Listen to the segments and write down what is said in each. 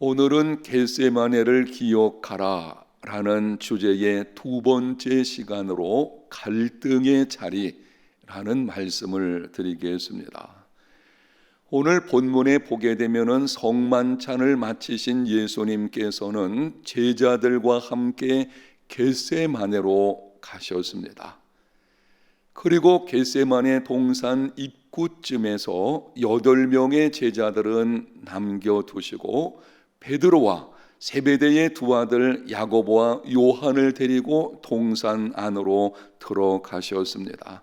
오늘은 겟세마네를 기억하라 라는 주제의 두 번째 시간으로 갈등의 자리라는 말씀을 드리겠습니다. 오늘 본문에 보게 되면은 성만찬을 마치신 예수님께서는 제자들과 함께 겟세마네로 가셨습니다. 그리고 겟세마네 동산 입구쯤에서 여덟 명의 제자들은 남겨두시고 베드로와 세베대의 두 아들 야고보와 요한을 데리고 동산 안으로 들어가셨습니다.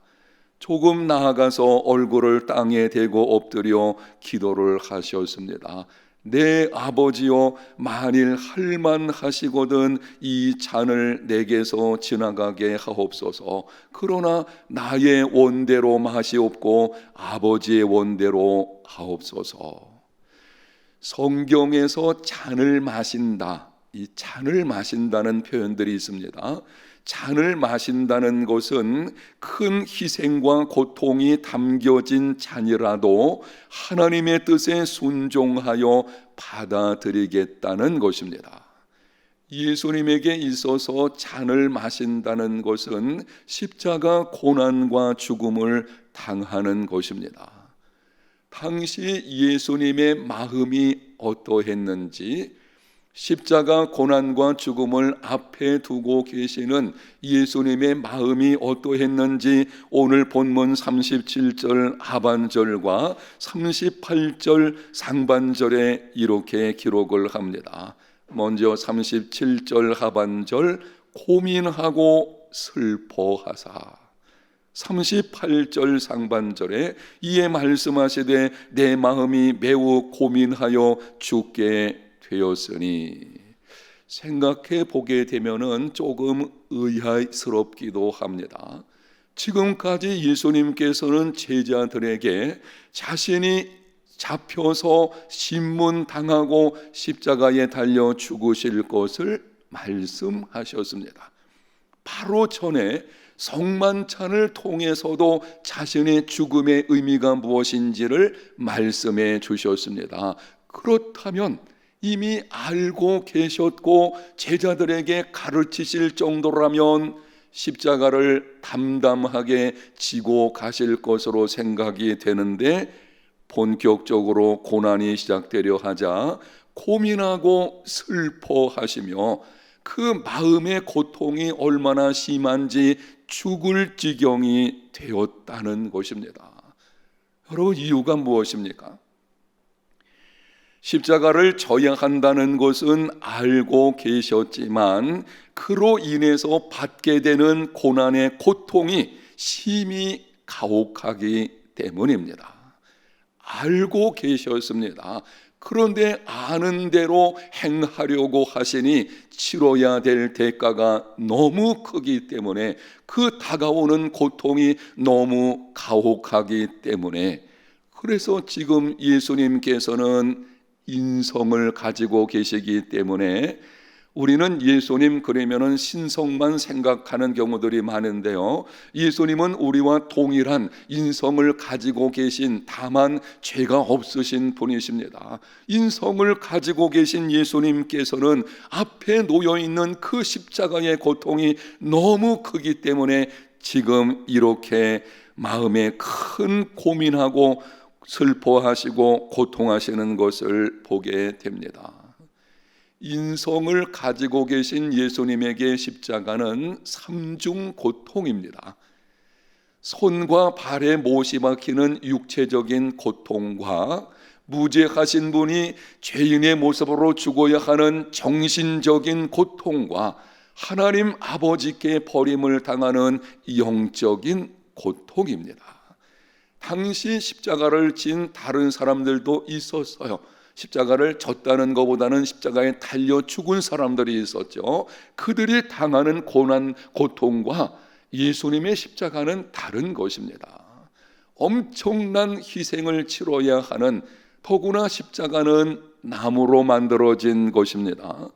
조금 나아가서 얼굴을 땅에 대고 엎드려 기도를 하셨습니다. 내 아버지여 만일 할만 하시거든 이 잔을 내게서 지나가게 하옵소서 그러나 나의 원대로 마시옵고 아버지의 원대로 하옵소서 성경에서 잔을 마신다. 이 잔을 마신다는 표현들이 있습니다. 잔을 마신다는 것은 큰 희생과 고통이 담겨진 잔이라도 하나님의 뜻에 순종하여 받아들이겠다는 것입니다. 예수님에게 있어서 잔을 마신다는 것은 십자가 고난과 죽음을 당하는 것입니다. 당시 예수님의 마음이 어떠했는지 십자가 고난과 죽음을 앞에 두고 계시는 예수님의 마음이 어떠했는지 오늘 본문 37절 하반절과 38절 상반절에 이렇게 기록을 합니다. 먼저 37절 하반절 고민하고 슬퍼하사 38절 상반절에 이에 말씀하시되 내 마음이 매우 고민하여 죽게 되었으니 생각해 보게 되면은 조금 의아스럽기도 합니다. 지금까지 예수님께서는 제자들에게 자신이 잡혀서 신문 당하고 십자가에 달려 죽으실 것을 말씀하셨습니다. 바로 전에 성만찬을 통해서도 자신의 죽음의 의미가 무엇인지를 말씀해 주셨습니다. 그렇다면 이미 알고 계셨고 제자들에게 가르치실 정도라면 십자가를 담담하게 지고 가실 것으로 생각이 되는데 본격적으로 고난이 시작되려 하자 고민하고 슬퍼하시며 그 마음의 고통이 얼마나 심한지 죽을 지경이 되었다는 것입니다. 여러분 이유가 무엇입니까? 십자가를 져야 한다는 것은 알고 계셨지만 그로 인해서 받게 되는 고난의 고통이 심히 가혹하기 때문입니다. 알고 계셨습니다. 그런데 아는 대로 행하려고 하시니 치러야 될 대가가 너무 크기 때문에 그 다가오는 고통이 너무 가혹하기 때문에. 그래서 지금 예수님께서는 인성을 가지고 계시기 때문에 우리는 예수님 그러면은 신성만 생각하는 경우들이 많은데요. 예수님은 우리와 동일한 인성을 가지고 계신 다만 죄가 없으신 분이십니다. 인성을 가지고 계신 예수님께서는 앞에 놓여 있는 그 십자가의 고통이 너무 크기 때문에 지금 이렇게 마음에 큰 고민하고 슬퍼하시고 고통하시는 것을 보게 됩니다. 인성을 가지고 계신 예수님에게 십자가는 삼중 고통입니다. 손과 발에 못이 박히는 육체적인 고통과 무죄하신 분이 죄인의 모습으로 죽어야 하는 정신적인 고통과 하나님 아버지께 버림을 당하는 영적인 고통입니다. 당시 십자가를 진 다른 사람들도 있었어요. 십자가를 졌다는 것보다는 십자가에 달려 죽은 사람들이 있었죠. 그들이 당하는 고난, 고통과 예수님의 십자가는 다른 것입니다. 엄청난 희생을 치러야 하는 더구나 십자가는 나무로 만들어진 것입니다.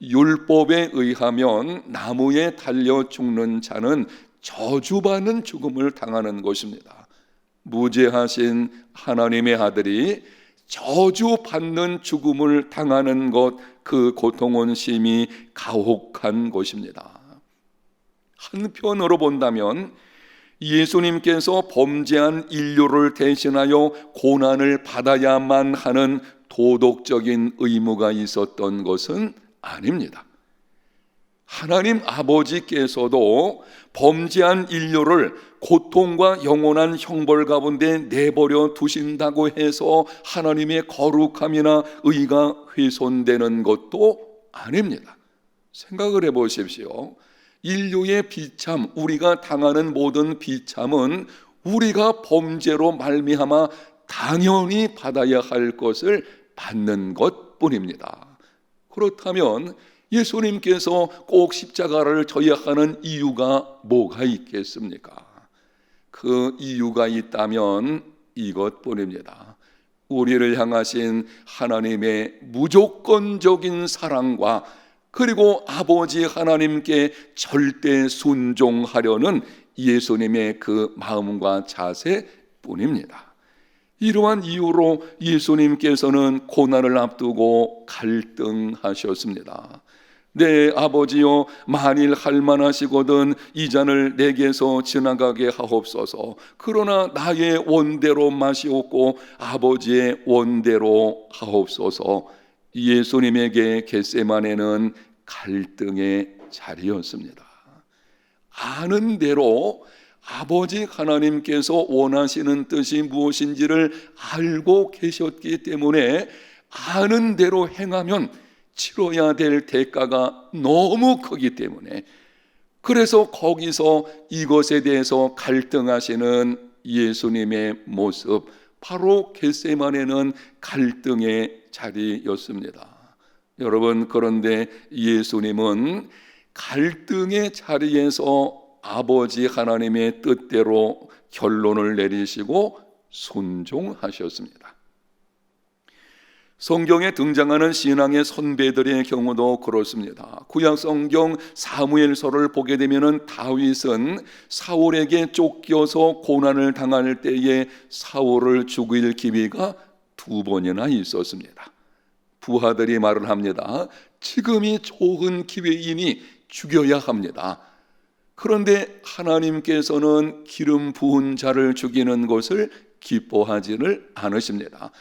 율법에 의하면 나무에 달려 죽는 자는 저주받는 죽음을 당하는 것입니다. 무죄하신 하나님의 아들이 저주받는 죽음을 당하는 것, 그 고통은 심히 가혹한 것입니다. 한편으로 본다면 예수님께서 범죄한 인류를 대신하여 고난을 받아야만 하는 도덕적인 의무가 있었던 것은 아닙니다. 하나님 아버지께서도 범죄한 인류를 고통과 영원한 형벌 가운데 내버려 두신다고 해서 하나님의 거룩함이나 의가 훼손되는 것도 아닙니다. 생각을 해 보십시오. 인류의 비참, 우리가 당하는 모든 비참은 우리가 범죄로 말미암아 당연히 받아야 할 것을 받는 것뿐입니다. 그렇다면 예수님께서 꼭 십자가를 져야 하는 이유가 뭐가 있겠습니까? 그 이유가 있다면 이것뿐입니다. 우리를 향하신 하나님의 무조건적인 사랑과 그리고 아버지 하나님께 절대 순종하려는 예수님의 그 마음과 자세뿐입니다. 이러한 이유로 예수님께서는 고난을 앞두고 갈등하셨습니다. 내 아버지여 만일 할만하시거든 이 잔을 내게서 지나가게 하옵소서. 그러나 나의 원대로 마시옵고 아버지의 원대로 하옵소서. 예수님에게 겟세만에는 갈등의 자리였습니다. 아는 대로 아버지 하나님께서 원하시는 뜻이 무엇인지를 알고 계셨기 때문에 아는 대로 행하면 치러야 될 대가가 너무 크기 때문에 그래서 거기서 이것에 대해서 갈등하시는 예수님의 모습 바로 겟세만에는 갈등의 자리였습니다. 여러분 그런데 예수님은 갈등의 자리에서 아버지 하나님의 뜻대로 결론을 내리시고 순종하셨습니다. 성경에 등장하는 신앙의 선배들의 경우도 그렇습니다. 구약 성경 사무엘서를 보게 되면은 다윗은 사울에게 쫓겨서 고난을 당할 때에 사울을 죽일 기회가 두 번이나 있었습니다. 부하들이 말을 합니다. 지금이 좋은 기회이니 죽여야 합니다. 그런데 하나님께서는 기름 부은 자를 죽이는 것을 기뻐하지를 않으십니다.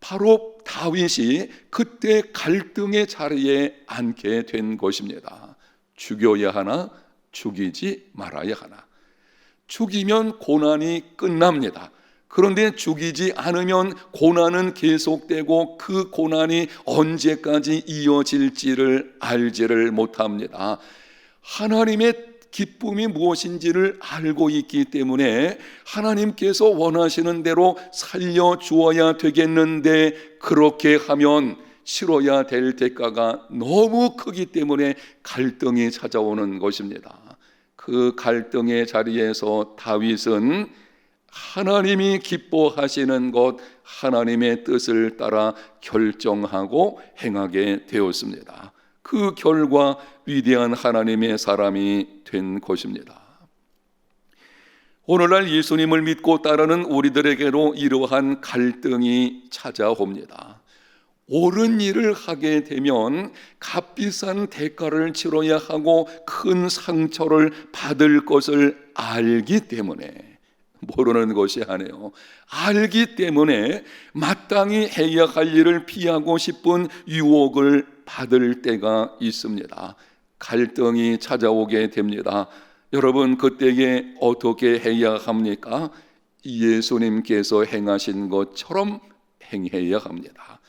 바로 다윗이 그때 갈등의 자리에 앉게 된 것입니다. 죽여야 하나, 죽이지 말아야 하나. 죽이면 고난이 끝납니다. 그런데 죽이지 않으면 고난은 계속되고 그 고난이 언제까지 이어질지를 알지를 못합니다. 하나님의 기쁨이 무엇인지를 알고 있기 때문에 하나님께서 원하시는 대로 살려 주어야 되겠는데 그렇게 하면 치러야 될 대가가 너무 크기 때문에 갈등이 찾아오는 것입니다. 그 갈등의 자리에서 다윗은 하나님이 기뻐하시는 것, 하나님의 뜻을 따라 결정하고 행하게 되었습니다. 그 결과 위대한 하나님의 사람이 된 것입니다. 오늘날 예수님을 믿고 따르는 우리들에게로 이러한 갈등이 찾아옵니다. 옳은 일을 하게 되면 값비싼 대가를 치러야 하고 큰 상처를 받을 것을 알기 때문에 모르는 것이 아니에요. 알기 때문에 마땅히 해야 할 일을 피하고 싶은 유혹을 받을 때가 있습니다. 갈등이 찾아오게 됩니다. 여러분 그때에 어떻게 해야 합니까? 예수님께서 행하신 것처럼 행해야 합니다.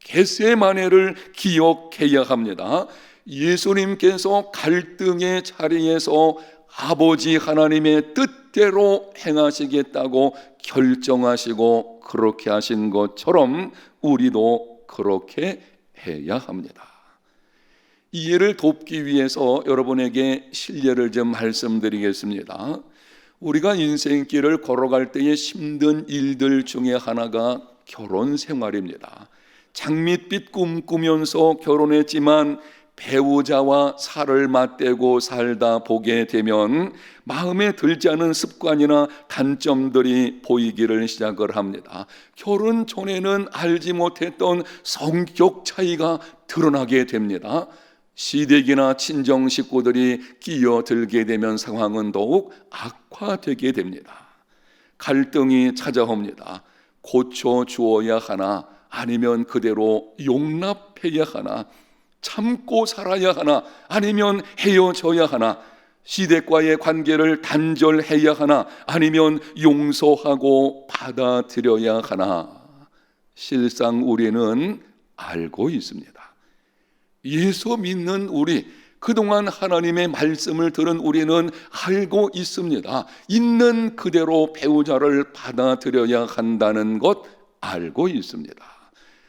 겟세마네를 기억해야 합니다. 예수님께서 갈등의 자리에서 아버지 하나님의 뜻대로 행하시겠다고 결정하시고 그렇게 하신 것처럼 우리도 그렇게 해야 합니다. 이해를 돕기 위해서 여러분에게 실례를 좀 말씀드리겠습니다. 우리가 인생길을 걸어갈 때에 힘든 일들 중에 하나가 결혼 생활입니다. 장밋빛 꿈꾸면서 결혼했지만 배우자와 살을 맞대고 살다 보게 되면 마음에 들지 않은 습관이나 단점들이 보이기를 시작을 합니다. 결혼 전에는 알지 못했던 성격 차이가 드러나게 됩니다. 시댁이나 친정 식구들이 끼어들게 되면 상황은 더욱 악화되게 됩니다. 갈등이 찾아옵니다. 고쳐 주어야 하나 아니면 그대로 용납해야 하나 참고 살아야 하나 아니면 헤어져야 하나 시댁과의 관계를 단절해야 하나 아니면 용서하고 받아들여야 하나 실상 우리는 알고 있습니다. 예수 믿는 우리 그동안 하나님의 말씀을 들은 우리는 알고 있습니다. 있는 그대로 배우자를 받아들여야 한다는 것 알고 있습니다.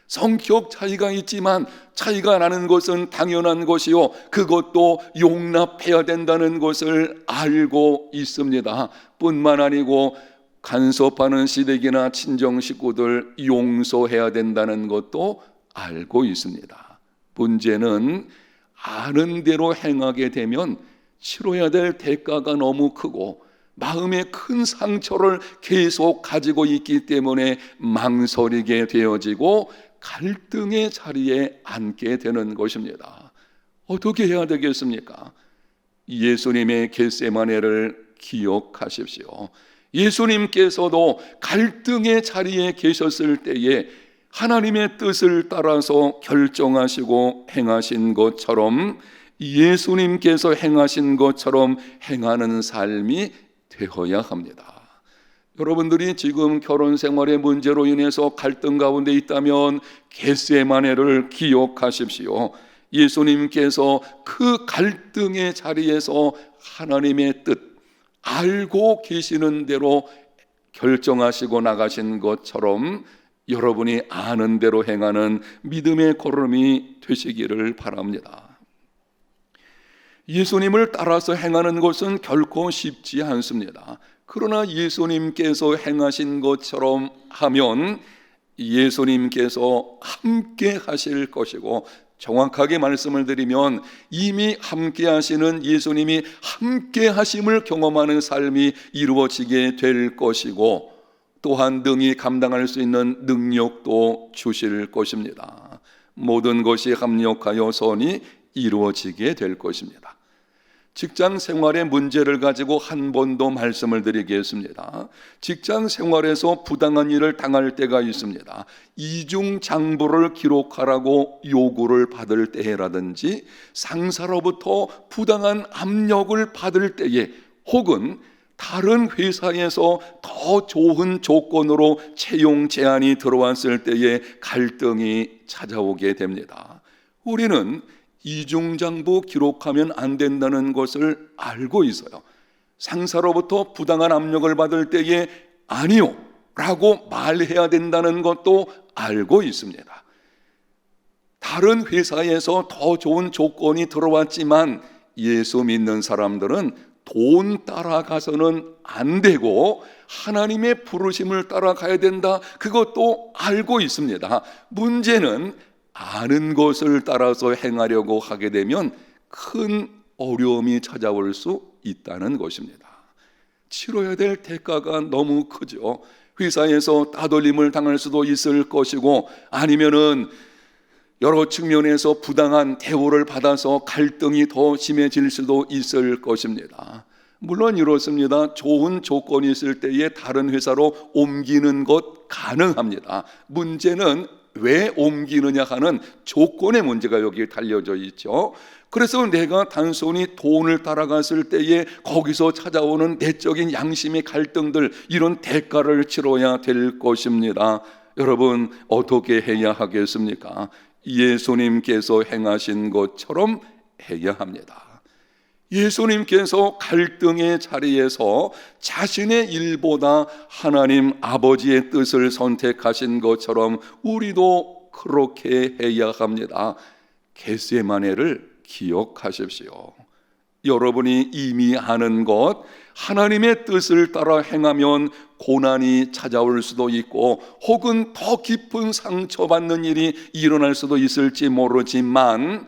성격 차이가 있지만 차이가 나는 것은 당연한 것이요. 그것도 용납해야 된다는 것을 알고 있습니다. 뿐만 아니고 간섭하는 시댁이나 친정 식구들 용서해야 된다는 것도 알고 있습니다. 문제는 아는 대로 행하게 되면 치러야 될 대가가 너무 크고 마음에 큰 상처를 계속 가지고 있기 때문에 망설이게 되어지고 갈등의 자리에 앉게 되는 것입니다. 어떻게 해야 되겠습니까? 예수님의 겟세마네를 기억하십시오. 예수님께서도 갈등의 자리에 계셨을 때에 하나님의 뜻을 따라서 결정하시고 행하신 것처럼 예수님께서 행하신 것처럼 행하는 삶이 되어야 합니다. 여러분들이 지금 결혼 생활의 문제로 인해서 갈등 가운데 있다면 겟세마네를 기억하십시오. 예수님께서 그 갈등의 자리에서 하나님의 뜻 알고 계시는 대로 결정하시고 나가신 것처럼 여러분이 아는 대로 행하는 믿음의 걸음이 되시기를 바랍니다. 예수님을 따라서 행하는 것은 결코 쉽지 않습니다. 그러나 예수님께서 행하신 것처럼 하면 예수님께서 함께 하실 것이고 정확하게 말씀을 드리면 이미 함께 하시는 예수님이 함께 하심을 경험하는 삶이 이루어지게 될 것이고 또한 등이 감당할 수 있는 능력도 주실 것입니다. 모든 것이 합력하여 선이 이루어지게 될 것입니다. 직장 생활의 문제를 가지고 한 번 더 말씀을 드리겠습니다. 직장 생활에서 부당한 일을 당할 때가 있습니다. 이중 장부를 기록하라고 요구를 받을 때라든지 상사로부터 부당한 압력을 받을 때에 혹은 다른 회사에서 더 좋은 조건으로 채용 제안이 들어왔을 때에 갈등이 찾아오게 됩니다. 우리는 이중장부 기록하면 안 된다는 것을 알고 있어요. 상사로부터 부당한 압력을 받을 때에 아니요 라고 말해야 된다는 것도 알고 있습니다. 다른 회사에서 더 좋은 조건이 들어왔지만 예수 믿는 사람들은 돈 따라가서는 안 되고 하나님의 부르심을 따라가야 된다. 그것도 알고 있습니다. 문제는 아는 것을 따라서 행하려고 하게 되면 큰 어려움이 찾아올 수 있다는 것입니다. 치러야 될 대가가 너무 크죠. 회사에서 따돌림을 당할 수도 있을 것이고 아니면은 여러 측면에서 부당한 대우를 받아서 갈등이 더 심해질 수도 있을 것입니다. 물론 이렇습니다. 좋은 조건이 있을 때에 다른 회사로 옮기는 것 가능합니다. 문제는 왜 옮기느냐 하는 조건의 문제가 여기에 달려져 있죠. 그래서 내가 단순히 돈을 따라갔을 때에 거기서 찾아오는 내적인 양심의 갈등들 이런 대가를 치러야 될 것입니다. 여러분 어떻게 해야 하겠습니까? 예수님께서 행하신 것처럼 해야 합니다. 예수님께서 갈등의 자리에서 자신의 일보다 하나님 아버지의 뜻을 선택하신 것처럼 우리도 그렇게 해야 합니다. 겟세마네를 기억하십시오. 여러분이 이미 아는 것, 하나님의 뜻을 따라 행하면 고난이 찾아올 수도 있고, 혹은 더 깊은 상처받는 일이 일어날 수도 있을지 모르지만,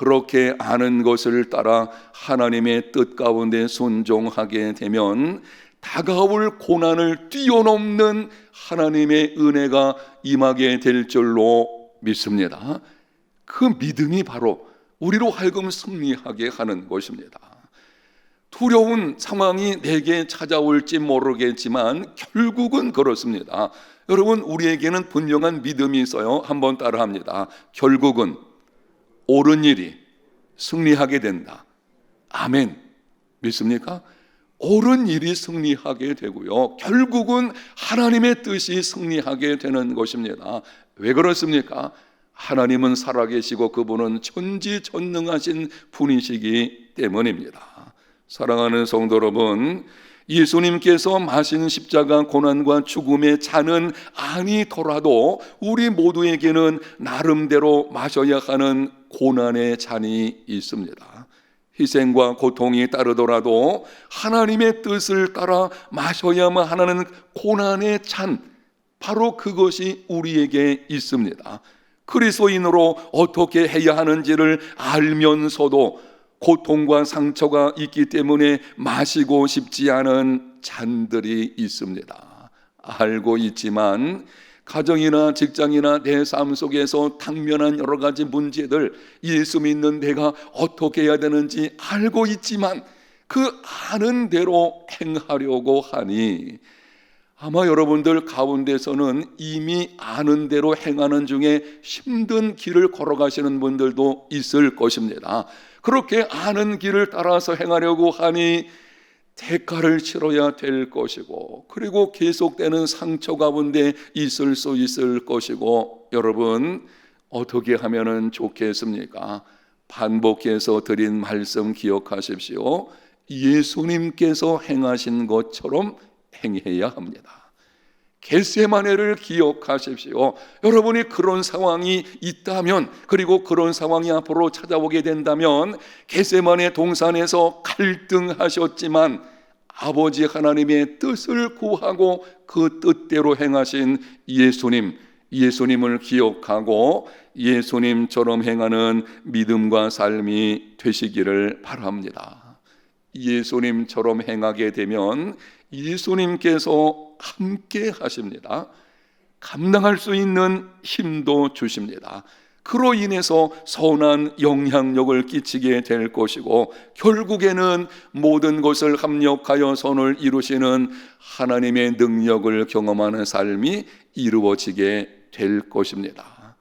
그렇게 아는 것을 따라 하나님의 뜻 가운데 순종하게 되면 다가올 고난을 뛰어넘는 하나님의 은혜가 임하게 될 줄로 믿습니다. 그 믿음이 바로 우리로 하여금 승리하게 하는 것입니다. 두려운 상황이 내게 찾아올지 모르겠지만 결국은 그렇습니다. 여러분 우리에게는 분명한 믿음이 있어요. 한번 따라 합니다. 결국은 옳은 일이 승리하게 된다. 아멘. 믿습니까? 옳은 일이 승리하게 되고요. 결국은 하나님의 뜻이 승리하게 되는 것입니다. 왜 그렇습니까? 하나님은 살아계시고 그분은 천지전능하신 분이시기 때문입니다. 사랑하는 성도 여러분, 예수님께서 마신 십자가 고난과 죽음의 잔은 아니더라도 우리 모두에게는 나름대로 마셔야 하는 고난의 잔이 있습니다. 희생과 고통이 따르더라도 하나님의 뜻을 따라 마셔야만 하는 고난의 잔, 바로 그것이 우리에게 있습니다. 그리스도인으로 어떻게 해야 하는지를 알면서도 고통과 상처가 있기 때문에 마시고 싶지 않은 잔들이 있습니다. 알고 있지만 가정이나 직장이나 내 삶 속에서 당면한 여러 가지 문제들 예수 믿는 내가 어떻게 해야 되는지 알고 있지만 그 아는 대로 행하려고 하니 아마 여러분들 가운데서는 이미 아는 대로 행하는 중에 힘든 길을 걸어가시는 분들도 있을 것입니다. 그렇게 아는 길을 따라서 행하려고 하니 대가를 치러야 될 것이고 그리고 계속되는 상처 가운데 있을 수 있을 것이고 여러분 어떻게 하면은 좋겠습니까? 반복해서 드린 말씀 기억하십시오. 예수님께서 행하신 것처럼 행해야 합니다. 겟세마네를 기억하십시오. 여러분이 그런 상황이 있다면 그리고 그런 상황이 앞으로 찾아오게 된다면 겟세마네 동산에서 갈등하셨지만 아버지 하나님의 뜻을 구하고 그 뜻대로 행하신 예수님 예수님을 기억하고 예수님처럼 행하는 믿음과 삶이 되시기를 바랍니다. 예수님처럼 행하게 되면 예수님께서 함께 하십니다. 감당할 수 있는 힘도 주십니다. 그로 인해서 선한 영향력을 끼치게 될 것이고 결국에는 모든 것을 합력하여 선을 이루시는 하나님의 능력을 경험하는 삶이 이루어지게 될 것입니다.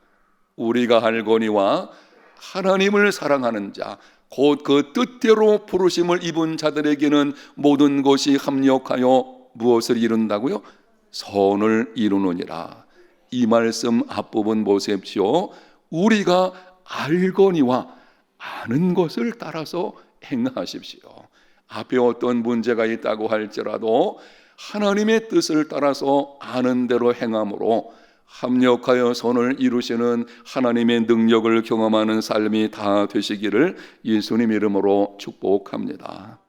우리가 알거니와 하나님을 사랑하는 자, 곧 그 뜻대로 부르심을 입은 자들에게는 모든 것이 합력하여 무엇을 이룬다고요? 선을 이루느니라. 이 말씀 앞부분 보십시오. 우리가 알거니와 아는 것을 따라서 행하십시오. 앞에 어떤 문제가 있다고 할지라도 하나님의 뜻을 따라서 아는 대로 행함으로 합력하여 선을 이루시는 하나님의 능력을 경험하는 삶이 다 되시기를 예수님 이름으로 축복합니다.